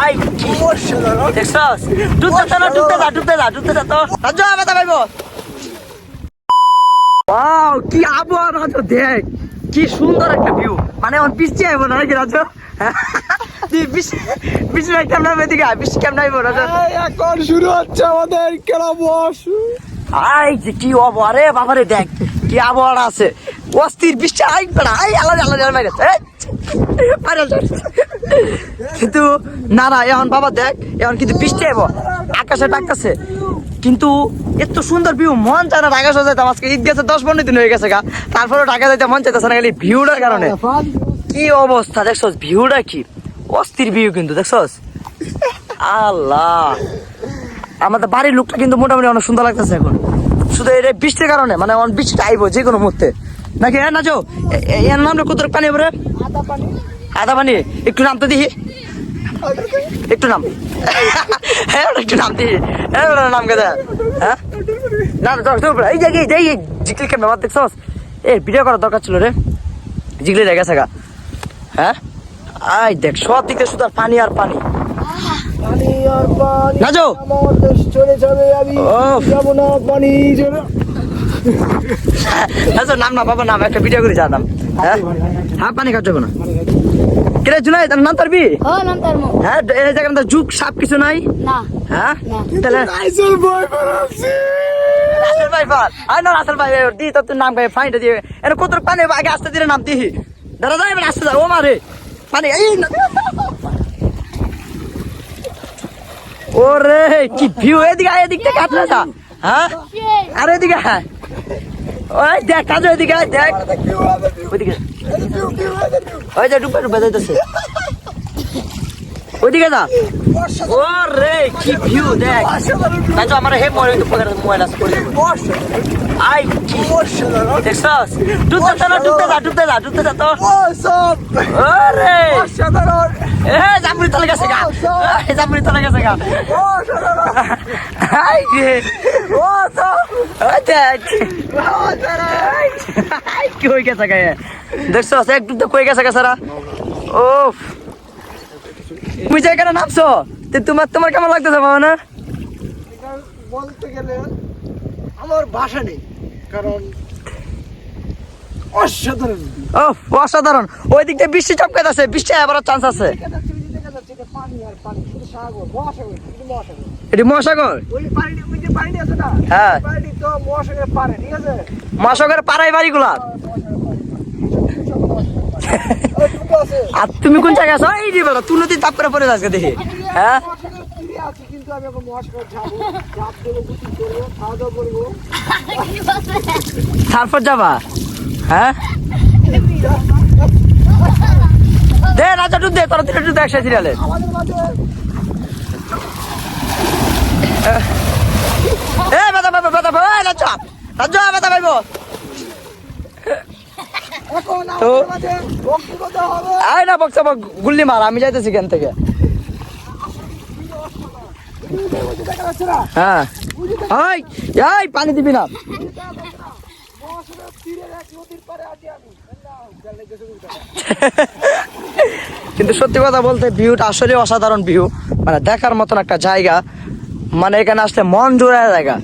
I কি? দেখছস ডুবতে যা ডুবতে যা ডুবতে যা ডুবতে যা তো। রাজু আমি তা ভাইবো ওয়াও কি আবহাওয়া রাজু দেখ। কি সুন্দর একটা ভিউ মানে আমার বৃষ্টি আইবো না নাকি রাজু তুই বৃষ্টি কেমন হবে আয়, বৃষ্টি কেমন আইবো রাজু এই এখন শুরু হচ্ছে আমাদের খেলা বস আই যে কি আবহাওয়া রে বাবারে দেখ কি আবহাওয়া আছে। অস্থির বৃষ্টি আই আই আলাদা আলাদা মাইরে মাইরে কিন্তু না না এখন বাবা দেখ এখন কিন্তু বৃষ্টি আইব আকাশে ডাকতেছে। কিন্তু এত সুন্দর ভিউ মন চায় না ঢাকা সোজা যেতাম আজকে ঈদ গেছে দশ পনেরো দিন হয়ে গেছে গা। তারপরে ঢাকা যাইতে মন চাইতেছে না খালি ভিউটার কারণে। কি অবস্থা দেখছস ভিউটা কি? অস্থির ভিউ কিন্তু দেখছস? আল্লাহ। আমাদের বাড়ির লোকটা কিন্তু মোটামুটি অনেক সুন্দর লাগতেছে এখন। শুধু এটা বৃষ্টির কারণে মানে অন বৃষ্টিটা আইবো যে কোনো মুহূর্তে। নাকি হ্যাঁ না যাও এর নামটা কত পানি এবারে? আদা পানি। আদা পানি একটু নাম তো দিহি একটু নাম। হ্যাঁ একটু নাম দিহি হ্যাঁ নাম কে দেয় হ্যাঁ? না দশ এই যে এই যে এই জিগলি কেমন আমার দেখছস এ ভিডিও করার দরকার ছিল রে। জিগলি রেগে গেছে গা। হ্যাঁ? আই দেখ সব দিকে শুধু আর পানি আর পানি। পানি আর পানি চলে যাবে আমি ওফ। যাব না পানি নাম না বাবা নাম। একটা ভিডিও করে যা নাম। হ্যাঁ? হ্যাঁ পানি খাচ্ছ না কিরে জুলাই তার নাম পারবি ও নাম তার মো। হ্যাঁ এই জায়গায় তো যুগ সাপ কিছু নাই? না। হ্যাঁ? তাহলে রাসেল ভাই ফাল আই না রাসেল ভাই দি তো তোর নাম গায়ে ফাইনটা দিয়ে এর কত পানি আগে আসতে দিলে নাম দিহি দাদা দাদা এবার আসতে ও মারে পানি এই না। ওরে কি ভিউ এদিকে এদিক থেকে হাঁটলে যা। হ্যাঁ? আর এদিকে আয়। ওই দেখ কাজু ওইদিকে দেখ। ওইদিকে। ওই যে ডুবে ডুবে যাইতেছে। ওইদিকে যা। ও রে কি ভিউ দেখ। কাজু আমার হে মরে তো পকেটে মোবাইল আছে, পড়ে আই, কি। দেখছস? ডুবতে যা ডুবতে যা ডুবতে যা ডুবতে যা তো। সব ও রে এ জামুরি তলে গেছে গা। এ জামুরি তলে গেছে গা। আই রে। ও তো ও কি হয়ে গেছে গা? দেখছস, এক ডুবতে কই গেছে গা সারা। ওফ। তুমি যে এখানে নামছো তে তোমার তোমার কেমন লাগতেছে মামা না? বলতে গেলে আমার ভাষা নেই কারণ অসাধারণ। ও অসাধারণ। ওই দিক দিয়ে বৃষ্টি চপকাত আছে বৃষ্টি আবার চান্স আছে। পানি আর পানি সাগর মহাসাগর মহাসাগর। এটি মহাসাগর? হ্যাঁ। মহাসাগরের পাড়াই বাড়িগুলা। আছে আর তুমি কোন জায়গায় আছো? এই যে বেটা তুই নদী তাপ করে পড়ে দেখি। হ্যাঁ? তারপর যাবা। হ্যাঁ? দে, রাজা দে, তোরা তিনটা টুক দে একসাথে সিরিয়ালে। এ, বেদা বেদা বেদা তো- আয় না বক্স গুল্লি মার আমি যাইতেছি এখান থেকে। হ্যাঁ। এই পানি দিবি না। কিন্তু সত্যি কথা বলতে ভিউটা আসলে অসাধারণ ভিউ। মানে দেখার মতন একটা জায়গা। মানে এখানে আসলে মন জোড়ায় জায়গা।